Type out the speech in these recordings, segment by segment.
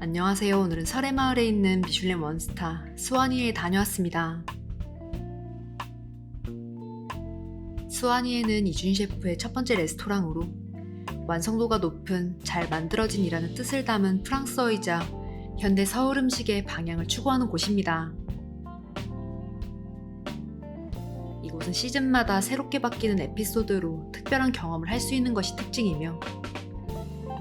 안녕하세요. 오늘은 설해마을에 있는 미슐랭 원스타 스와니에 다녀왔습니다. 스와니에는 이준 셰프의 첫 번째 레스토랑으로 완성도가 높은 잘 만들어진 이라는 뜻을 담은 프랑스어이자 현대 서울 음식의 방향을 추구하는 곳입니다. 이곳은 시즌마다 새롭게 바뀌는 에피소드로 특별한 경험을 할 수 있는 것이 특징이며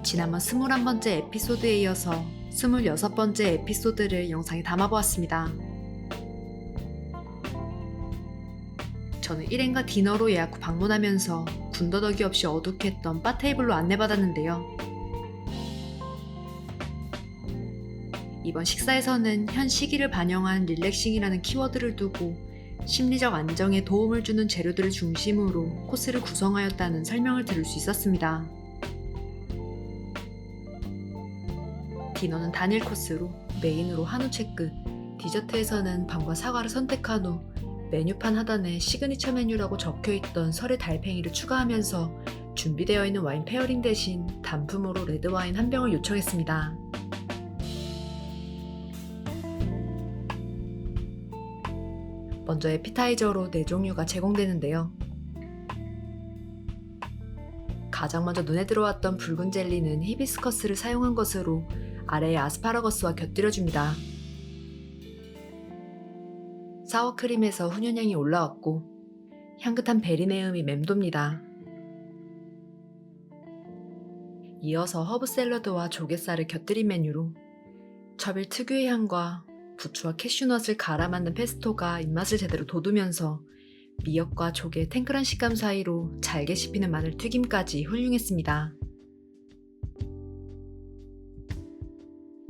지난번 21번째 에피소드에 이어서 26번째 에피소드를 영상에 담아보았습니다. 저는 1행과 디너로 예약 후 방문하면서 군더더기 없이 어둑했던 바 테이블로 안내받았는데요. 이번 식사에서는 현 시기를 반영한 릴렉싱이라는 키워드를 두고 심리적 안정에 도움을 주는 재료들을 중심으로 코스를 구성하였다는 설명을 들을 수 있었습니다. 디너는 단일 코스로 메인으로 한우 체크, 디저트에서는 밤과 사과를 선택한 후 메뉴판 하단에 시그니처 메뉴라고 적혀있던 설의 달팽이를 추가하면서 준비되어 있는 와인 페어링 대신 단품으로 레드와인 한 병을 요청했습니다. 먼저 에피타이저로 4종류가 제공되는데요. 가장 먼저 눈에 들어왔던 붉은 젤리는 히비스커스를 사용한 것으로 아래에 아스파라거스와 곁들여줍니다. 사워크림에서 훈연향이 올라왔고 향긋한 베리네음이 맴돕니다. 이어서 허브 샐러드와 조갯살을 곁들인 메뉴로 처빌 특유의 향과 부추와 캐슈넛을 갈아 만든 페스토가 입맛을 제대로 돋우면서 미역과 조개 탱글한 식감 사이로 잘게 씹히는 마늘 튀김까지 훌륭했습니다.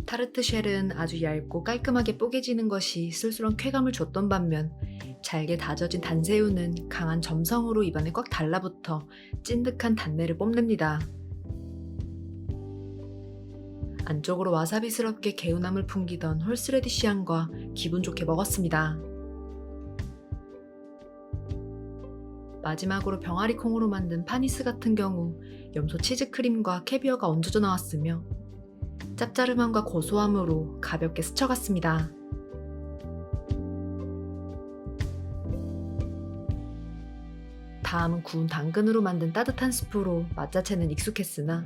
타르트 쉘은 아주 얇고 깔끔하게 뽀개지는 것이 쓸쓸한 쾌감을 줬던 반면 잘게 다져진 단새우는 강한 점성으로 입안에 꽉 달라붙어 찐득한 단내를 뽐냅니다. 안쪽으로 와사비스럽게 개운함을 풍기던 홀스레디시 향과 기분 좋게 먹었습니다. 마지막으로 병아리 콩으로 만든 파니스 같은 경우 염소 치즈크림과 캐비어가 얹어져 나왔으며 짭짜름함과 고소함으로 가볍게 스쳐갔습니다. 다음은 구운 당근으로 만든 따뜻한 스프로 맛 자체는 익숙했으나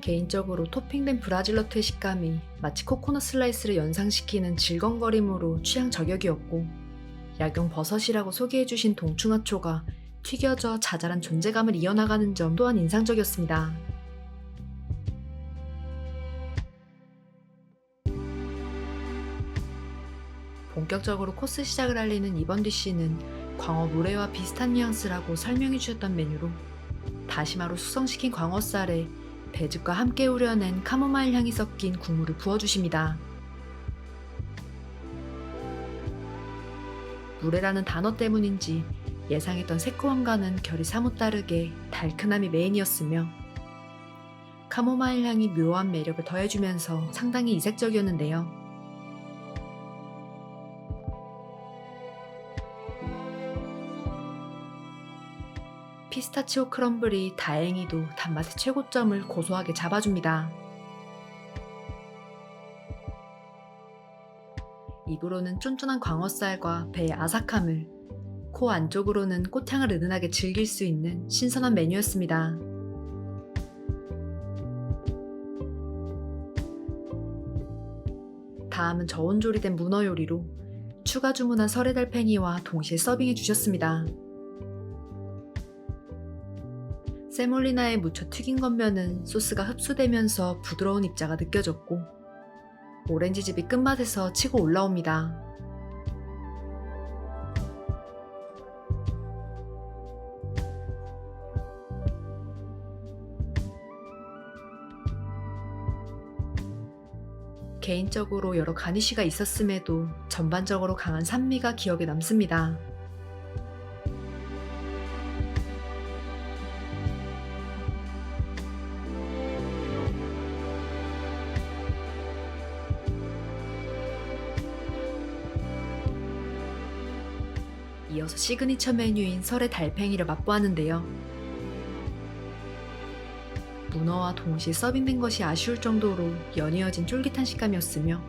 개인적으로 토핑된 브라질러트의 식감이 마치 코코넛 슬라이스를 연상시키는 질겅거림으로 취향 저격이었고 약용 버섯이라고 소개해주신 동충하초가 튀겨져 자잘한 존재감을 이어나가는 점 또한 인상적이었습니다. 본격적으로 코스 시작을 알리는 이번 디쉬는 광어 물회와 비슷한 뉘앙스라고 설명해 주셨던 메뉴로 다시마로 숙성시킨 광어살에 배즙과 함께 우려낸 카모마일 향이 섞인 국물을 부어주십니다. 물회라는 단어 때문인지 예상했던 새콤함과는 결이 사뭇 다르게 달큰함이 메인이었으며 카모마일 향이 묘한 매력을 더해주면서 상당히 이색적이었는데요. 피스타치오 크럼블이 다행히도 단맛의 최고점을 고소하게 잡아줍니다. 입으로는 쫀쫀한 광어살과 배의 아삭함을, 코 안쪽으로는 꽃향을 은은하게 즐길 수 있는 신선한 메뉴였습니다. 다음은 저온조리된 문어 요리로 추가 주문한 설의달팽이와 동시에 서빙해 주셨습니다. 세몰리나에 묻혀 튀긴 겉면은 소스가 흡수되면서 부드러운 입자가 느껴졌고 오렌지즙이 끝맛에서 치고 올라옵니다. 개인적으로 여러 가니쉬가 있었음에도 전반적으로 강한 산미가 기억에 남습니다. 이어서 시그니처 메뉴인 설의 달팽이를 맛보았는데요. 문어와 동시에 서빙된 것이 아쉬울 정도로 연이어진 쫄깃한 식감이었으며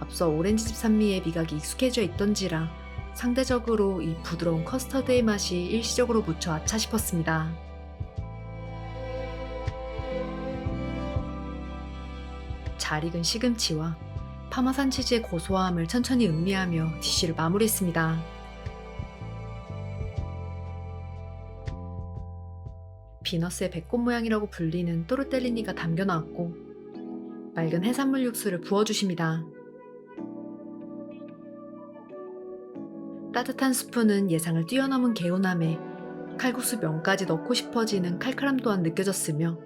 앞서 오렌지즙 산미의 미각이 익숙해져 있던지라 상대적으로 이 부드러운 커스터드의 맛이 일시적으로 묻혀 아차 싶었습니다. 잘 익은 시금치와 파마산 치즈의 고소함을 천천히 음미하며 디쉬를 마무리했습니다. 비너스의 배꼽 모양이라고 불리는 또르텔리니가 담겨 나왔고 맑은 해산물 육수를 부어주십니다. 따뜻한 스프는 예상을 뛰어넘은 개운함에 칼국수 면까지 넣고 싶어지는 칼칼함 또한 느껴졌으며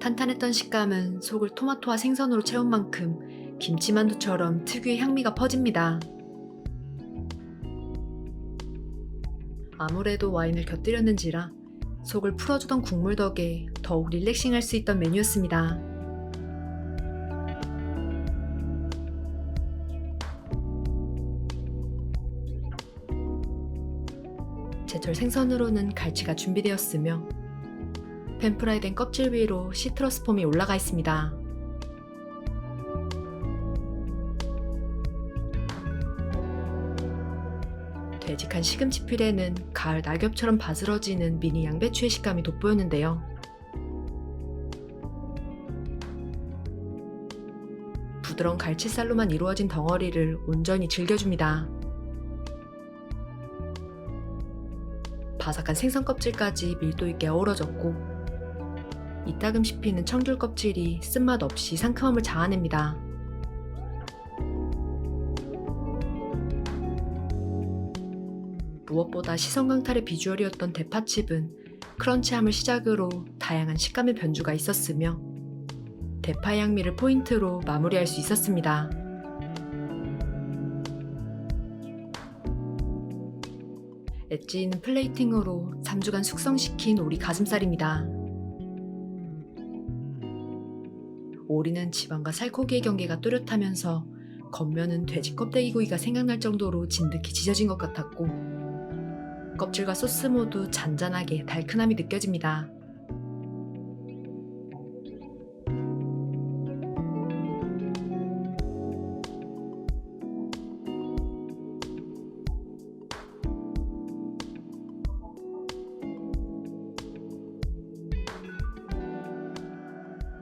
탄탄했던 식감은 속을 토마토와 생선으로 채운 만큼 김치만두처럼 특유의 향미가 퍼집니다. 아무래도 와인을 곁들였는지라 속을 풀어주던 국물 덕에 더욱 릴렉싱할 수 있던 메뉴였습니다. 제철 생선으로는 갈치가 준비되었으며 팬프라이 된 껍질 위로 시트러스 폼이 올라가 있습니다. 되직한 시금치 필에는 가을 낙엽처럼 바스러지는 미니 양배추의 식감이 돋보였는데요. 부드러운 갈치살로만 이루어진 덩어리를 온전히 즐겨줍니다. 바삭한 생선 껍질까지 밀도 있게 어우러졌고 이따금 씹히는 청귤 껍질이 쓴맛 없이 상큼함을 자아냅니다. 무엇보다 시선 강탈의 비주얼이었던 대파칩은 크런치함을 시작으로 다양한 식감의 변주가 있었으며 대파의 향미를 포인트로 마무리할 수 있었습니다. 엣지 있는 플레이팅으로 3주간 숙성시킨 오리 가슴살입니다. 오리는 지방과 살코기의 경계가 뚜렷하면서 겉면은 돼지 껍데기구이가 생각날 정도로 진득히 지져진 것 같았고 껍질과 소스 모두 잔잔하게 달큰함이 느껴집니다.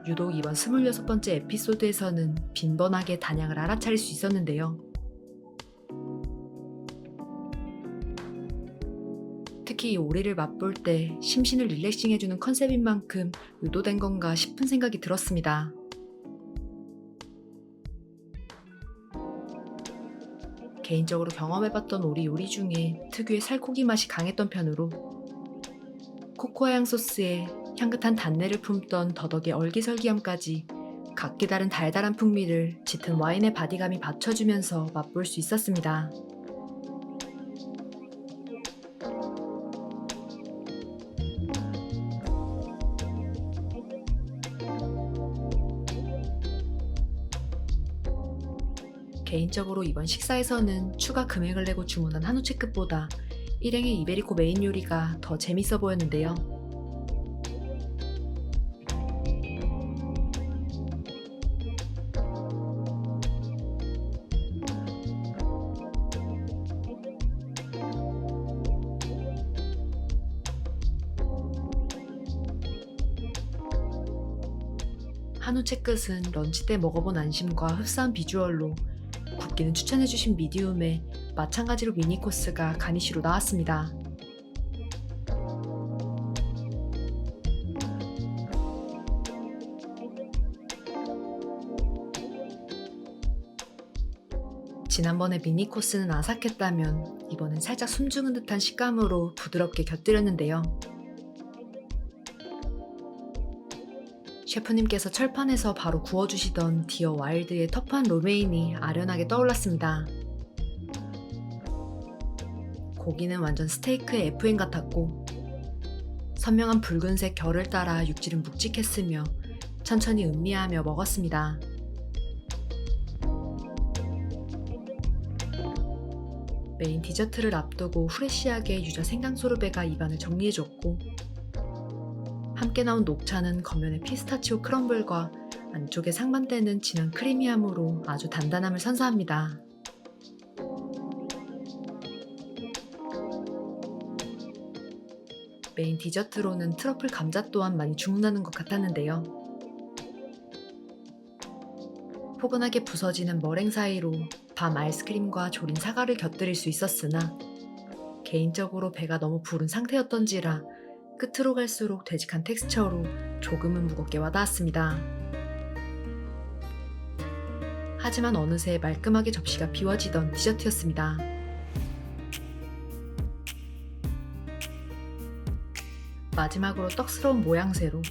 유독 이번 26번째 에피소드에서는 빈번하게 단양을 알아차릴 수 있었는데요. 특히 이 오리를 맛볼 때 심신을 릴렉싱해주는 컨셉인 만큼 의도된 건가 싶은 생각이 들었습니다. 개인적으로 경험해봤던 오리 요리 중에 특유의 살코기 맛이 강했던 편으로 코코아 향 소스에 향긋한 단내를 품던 더덕의 얼기설기함까지 각기 다른 달달한 풍미를 짙은 와인의 바디감이 받쳐주면서 맛볼 수 있었습니다. 개인적으로 이번 식사에서는 추가 금액을 내고 주문한 한우 체크보다 일행의 이베리코 메인 요리가 더 재밌어 보였는데요. 한우 채끝은 런치 때 먹어본 안심과 흡사한 비주얼로 굽기는 추천해주신 미디움에 마찬가지로 미니 코스가 가니쉬로 나왔습니다. 지난번에 미니 코스는 아삭했다면 이번엔 살짝 숨죽은 듯한 식감으로 부드럽게 곁들였는데요. 셰프님께서 철판에서 바로 구워주시던 디어 와일드의 터프한 로메인이 아련하게 떠올랐습니다. 고기는 완전 스테이크의 FN 같았고 선명한 붉은색 결을 따라 육질은 묵직했으며 천천히 음미하며 먹었습니다. 메인 디저트를 앞두고 후레쉬하게 유자 생강 소르베가 입안을 정리해줬고 함께 나온 녹차는 겉면의 피스타치오 크럼블과 안쪽에 상반되는 진한 크리미함으로 아주 단단함을 선사합니다. 메인 디저트로는 트러플 감자 또한 많이 주문하는 것 같았는데요. 포근하게 부서지는 머랭 사이로 밤 아이스크림과 조린 사과를 곁들일 수 있었으나 개인적으로 배가 너무 부른 상태였던지라 끝으로 갈수록 되직한 텍스처로 조금은 무겁게 와닿았습니다. 하지만 어느새 말끔하게 접시가 비워지던 디저트였습니다. 마지막으로 떡스러운 모양새로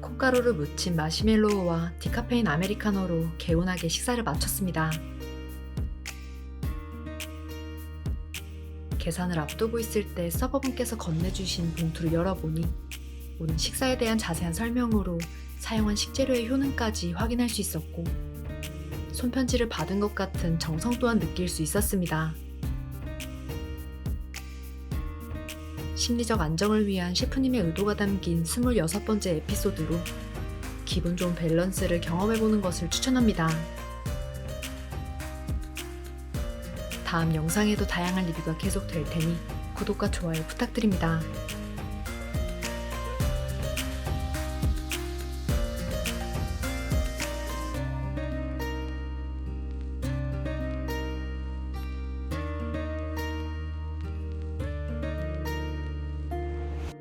콩가루를 묻힌 마시멜로우와 디카페인 아메리카노로 개운하게 식사를 마쳤습니다. 계산을 앞두고 있을 때 서버분께서 건네주신 봉투를 열어보니 오늘 식사에 대한 자세한 설명으로 사용한 식재료의 효능까지 확인할 수 있었고 손편지를 받은 것 같은 정성 또한 느낄 수 있었습니다. 심리적 안정을 위한 셰프님의 의도가 담긴 26번째 에피소드로 기분 좋은 밸런스를 경험해보는 것을 추천합니다. 다음 영상에도 다양한 리뷰가 계속될 테니 구독과 좋아요 부탁드립니다.